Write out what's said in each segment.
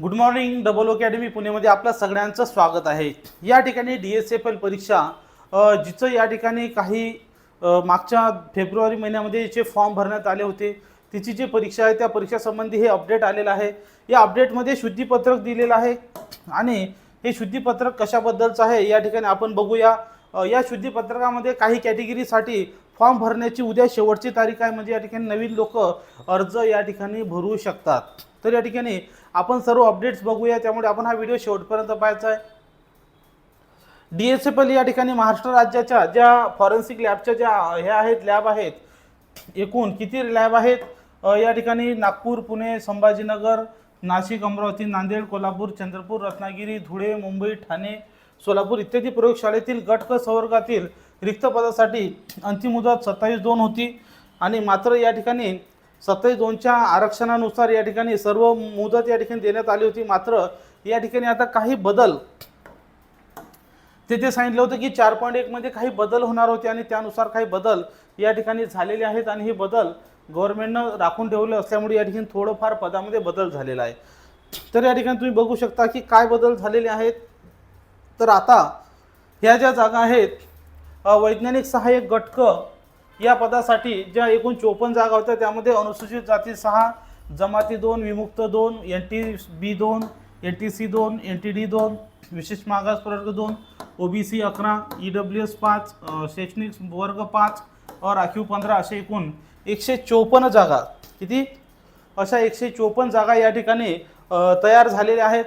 Good morning double academy पुणेमध्ये आपलं सगळ्यांचं स्वागत आहे. या ठिकाणी डी एस एफ एल परीक्षा जिचं या ठिकाणी काही मागच्या फेब्रुवारी महिन्यामध्ये जे फॉर्म भरण्यात आले होते तिची जी परीक्षा आहे त्या परीक्षासंबंधी हे अपडेट आलेलं आहे. या अपडेटमध्ये शुद्धीपत्रक दिलेलं आहे आणि हे शुद्धीपत्रक कशाबद्दलचं आहे या ठिकाणी आपण बघूया. या शुद्धीपत्रकामध्ये काही कॅटेगरीसाठी फॉर्म भरण्याची उद्या शेवटची तारीख आहे म्हणजे या ठिकाणी नवीन लोक अर्ज या ठिकाणी भरू शकतात. तर या ठिकाणी आपण सर्व अपडेट्स बघूया त्यामुळे आपण हा व्हिडिओ शेवटपर्यंत पाहायचा आहे. डी एस एफ एल या ठिकाणी महाराष्ट्र राज्याच्या ज्या फॉरेन्सिक लॅबच्या ज्या ह्या आहेत लॅब आहेत एकूण किती लॅब आहेत? या ठिकाणी नागपूर पुणे संभाजीनगर नाशिक अमरावती नांदेड कोल्हापूर चंद्रपूर रत्नागिरी धुळे मुंबई ठाणे सोलापूर इत्यादी प्रयोगशाळेतील गट क संवर्गातील रिक्त पदासाठी अंतिम मुदत सत्तावीस दोन होती आणि मात्र या ठिकाणी सत्तावीस दोनच्या आरक्षणानुसार या ठिकाणी सर्व मुदत या ठिकाणी देण्यात आली होती. मात्र या ठिकाणी आता काही बदल तिथे सांगितलं होतं की चार पॉईंट एकमध्ये काही बदल होणार होते आणि त्यानुसार काही बदल या ठिकाणी झालेले आहेत आणि हे बदल गव्हर्नमेंटनं राखून ठेवले असल्यामुळे या ठिकाणी थोडंफार पदामध्ये बदल झालेला आहे. तर या ठिकाणी तुम्ही बघू शकता की काय बदल झालेले आहेत. तर आता ह्या ज्या जागा आहेत वैज्ञानिक सहाय्यक गटक या पदासाठी ज्या एकूण चोपन्न जागा होत्या त्यामध्ये अनुसूचित जाती सहा जमाती दोन विमुक्त दोन एन टी बी दोन एन टी सी दोन एन टी डी दोन विशेष मागास प्रवर्ग दोन ओ बी सी अकरा ई डब्ल्यू एस पाच शैक्षणिक वर्ग पाच और राखीव पंधरा असे एकूण एकशे चोपन्न जागा. किती? अशा एकशे चोपन्न जागा या ठिकाणी तयार झालेल्या आहेत.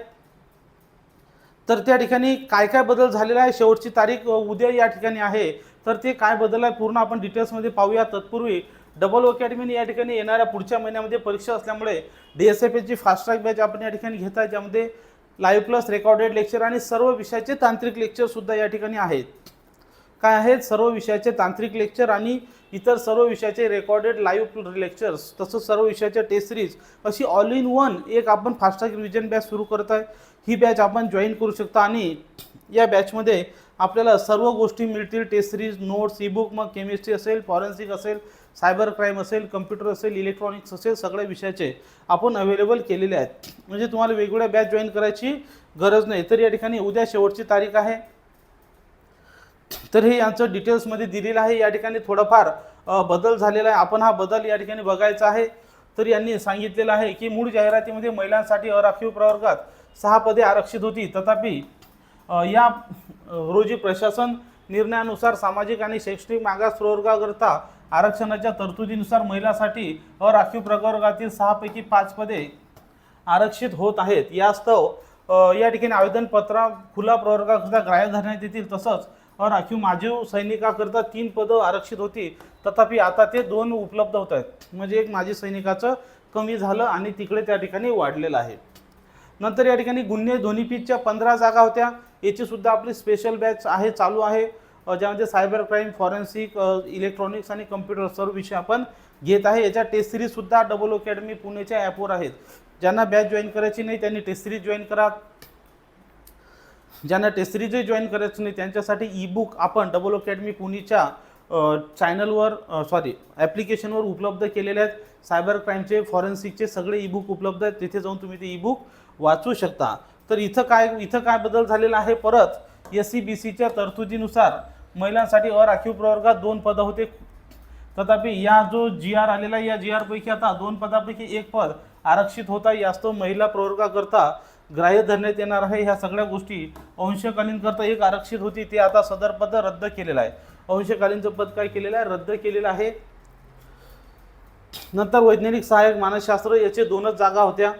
तर त्या ठिकाणी काय काय बदल झालेला आहे? शेवटची तारीख उद्या या ठिकाणी आहे. तर ते काय बदल आहे पूर्ण आपण डिटेल्समध्ये पाहूया. तत्पूर्वी डबल अकॅडमीने या ठिकाणी येणाऱ्या पुढच्या महिन्यामध्ये परीक्षा असल्यामुळे डी एस एफ एची फास्ट ट्रॅक बॅच आपण या ठिकाणी घेत आहे. ज्यामध्ये लाईव्ह प्लस रेकॉर्डेड लेक्चर आणि सर्व विषयाचे तांत्रिक लेक्चरसुद्धा या ठिकाणी आहेत. काय आहेत? सर्व विषयाचे तांत्रिक लेक्चर आणि इतर सर्व विषयाचे रेकॉर्डेड लाईव्ह लेक्चर्स तसंच सर्व विषयाच्या टेस्ट सिरीज अशी ऑल इन वन एक आपण फास्टॅग रिव्हिजन बॅच सुरू करत आहे. ही बॅच आपण जॉईन करू शकता आणि या बॅचमध्ये आपल्याला सर्व गोष्टी मिळतील. टेस्ट सिरीज नोट्स ईबुक मग केमिस्ट्री असेल फॉरेन्सिक असेल सायबर क्राईम असेल कम्प्युटर असेल इलेक्ट्रॉनिक्स असेल सगळ्या विषयाचे आपण अवेलेबल केलेले आहेत. म्हणजे तुम्हाला वेगवेगळ्या बॅच जॉईन करायची गरज नाही. तर या ठिकाणी उद्या शेवटची तारीख आहे. तर हे यांचं डिटेल्समध्ये दिलेलं आहे. या ठिकाणी थोडंफार बदल झालेला आहे. आपण हा बदल या ठिकाणी बघायचा आहे. तर यांनी सांगितलेलं आहे की मूळ जाहिरातीमध्ये महिलांसाठी अराखीव प्रवर्गात सहा पदे आरक्षित होती. तथापि या रोजी प्रशासन निर्णयानुसार सामाजिक आणि शैक्षणिक मागास प्रवर्गाकरता आरक्षणाच्या तरतुदीनुसार महिलांसाठी अराखीव प्रवर्गातील सहापैकी पाच पदे आरक्षित होत आहेत. यास्तव या ठिकाणी आवेदनपत्रा खुला प्रवर्गाकरता ग्राह्य धरण्यात येतील. तसंच राखीव माजीव सैनिकाकरता तीन पदं आरक्षित होती. तथापि आता ते दोन उपलब्ध होत आहेत. म्हणजे एक माजी सैनिकाचं कमी झालं आणि तिकडे त्या ठिकाणी वाढलेलं आहे. नंतर या ठिकाणी गुन्हे ध्वनीपीठच्या पंधरा जागा होत्या. याची सुद्धा आपली स्पेशल बॅच आहे चालू आहे. ज्यामध्ये सायबर क्राईम फॉरेन्सिक इलेक्ट्रॉनिक्स आणि कम्प्युटर सर्व विषय आपण घेत आहे. याच्या टेस्ट सिरीजसुद्धा डबल अकॅडमी पुणेच्या ॲपवर आहेत. ज्यांना बॅच जॉईन करायची नाही त्यांनी टेस्ट सिरीज जॉईन करा. ज्यांना टेस्ट सिरीजही जॉईन करायचं नाही त्यांच्यासाठी ई बुक आपण डबल अकॅडमी पुणेच्या चॅनलवर सॉरी ॲप्लिकेशनवर उपलब्ध केलेले आहेत. सायबर क्राईमचे फॉरेन्सिकचे सगळे ई बुक उपलब्ध आहेत. तिथे जाऊन तुम्ही ते ई बुक वाचू शकता. तर इथं काय इथं काय बदल झालेला आहे? परत एस सी बी सीच्या तरतुदीनुसार महिलांसाठी अराखीव प्रवर्गात दोन पदं होते. तथापि या जो जी आर आलेला या जी आरपैकी आता दोन पदापैकी एक पद आरक्षित होता. यास्तव महिला प्रवर्गाकरता ग्राह्य धरण्यात येणार आहे. ह्या सगळ्या गोष्टी अंशकालीन करता एक आरक्षित होती ते आता सदर पद रद्द केलेलं आहे. अंशकालीनचं पद काय केलेलं आहे? रद्द केलेलं आहे. नंतर वैज्ञानिक सहाय्यक मानसशास्त्र याचे दोनच जागा होत्या.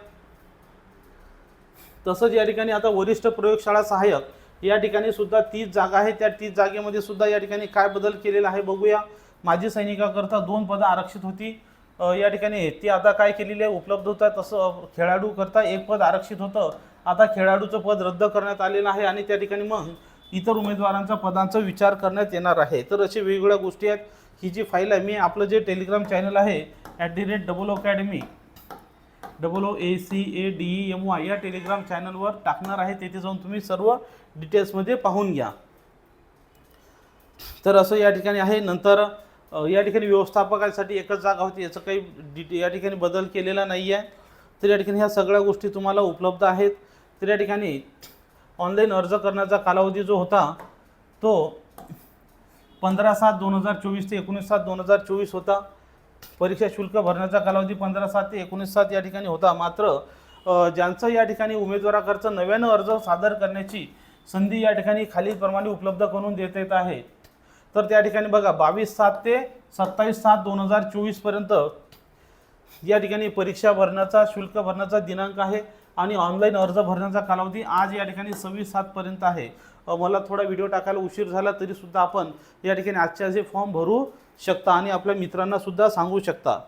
तसंच या ठिकाणी आता वरिष्ठ प्रयोगशाळा सहाय्यक या ठिकाणी सुद्धा तीस जागा आहे. त्या तीस जागेमध्ये सुद्धा या ठिकाणी काय बदल केलेला आहे बघूया. माजी सैनिकाकरता दोन पदं आरक्षित होती. या ठिकाणी ती आता काय केलेली आहे उपलब्ध होत आहे तसं खेळाडू करता एक पद आरक्षित होतं. आता खेळाडूचं पद रद्द करण्यात आलेलं आहे आणि त्या ठिकाणी मग इतर उमेदवारांचा पदांचा विचार करण्यात येणार आहे. तर अशा वेगवेगळ्या गोष्टी आहेत. ही जी फाईल आहे मी आपलं जे टेलिग्राम चॅनल आहे at the rate double academy double O A C A D E M Y या टेलिग्राम चॅनलवर टाकणार आहे. तेथे जाऊन तुम्ही सर्व डिटेल्समध्ये पाहून घ्या. तर असं या ठिकाणी आहे. नंतर या ठिकाणी व्यवस्थापकासाठी एकच जागा होती. याचं काही डिटे या ठिकाणी बदल केलेला नाही आहे तर या ठिकाणी ह्या सगळ्या गोष्टी तुम्हाला उपलब्ध आहेत. तर या ठिकाणी ऑनलाईन अर्ज करण्याचा कालावधी जो होता तो पंधरा सात दोन हजार चोवीस ते एकोणीस सात दोन हजार चोवीस होता. परीक्षा शुल्क भरण्याचा कालावधी पंधरा सात ते एकोणीस सात या ठिकाणी होता. मात्र ज्यांचं या ठिकाणी उमेदवाराकरता नव्यानं अर्ज सादर करण्याची संधी या ठिकाणी खालीलप्रमाणे उपलब्ध करून देत येत आहे. तर त्या ठिकाणी बघा बावीस सात ते सत्तावीस सात दोन हजार चोवीसपर्यंत या ठिकाणी परीक्षा भरण्याचा शुल्क भरण्याचा दिनांक आहे आणि ऑनलाईन अर्ज भरण्याचा कालावधी आज या ठिकाणी सव्वीस सातपर्यंत आहे. मला थोडा व्हिडिओ टाकायला उशीर झाला तरीसुद्धा आपण या ठिकाणी आजचे जे फॉर्म भरू शकता आणि आपल्या मित्रांनासुद्धा सांगू शकता.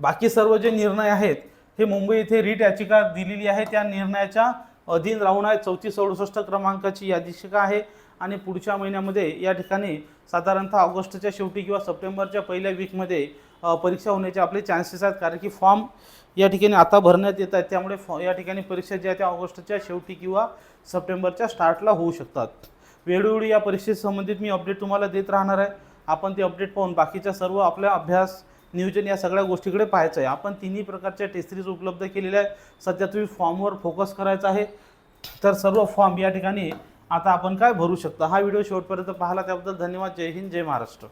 बाकी सर्व जे निर्णय आहेत हे मुंबई येथे रीट याचिका दिलेली आहे. त्या निर्णयाच्या अधीन राहून आहे चौतीस अडुसष्ट क्रमांकाची याचिका आहे. आणि पुढच्या महिन्यामध्ये या ठिकाणी साधारणतः ऑगस्टच्या शेवटी किंवा सप्टेंबरच्या पहिल्या वीकमध्ये परीक्षा होण्याचे आपले चान्सेस आहेत. कारण की फॉर्म या ठिकाणी आता भरण्यात येत आहेत. त्यामुळे फॉ या ठिकाणी परीक्षा ज्या त्या ऑगस्टच्या शेवटी किंवा सप्टेंबरच्या स्टार्टला होऊ शकतात. वेळोवेळी या परीक्षेशी संबंधित मी अपडेट तुम्हाला देत राहणार आहे. आपण ते अपडेट पाहून बाकीच्या सर्व आपल्या अभ्यास नियोजन या सगळ्या गोष्टीकडे पाहायचं आहे आपण तिन्ही प्रकारच्या टेस्ट सिरीज उपलब्ध केलेल्या आहे सध्या तुम्ही फॉर्मवर फोकस करायचा आहे. तर सर्व फॉर्म या ठिकाणी आता आपण काय भरू शकता? हा व्हिडिओ शेवटपर्यंत पाहिला त्याबद्दल धन्यवाद. जय हिंद जय महाराष्ट्र.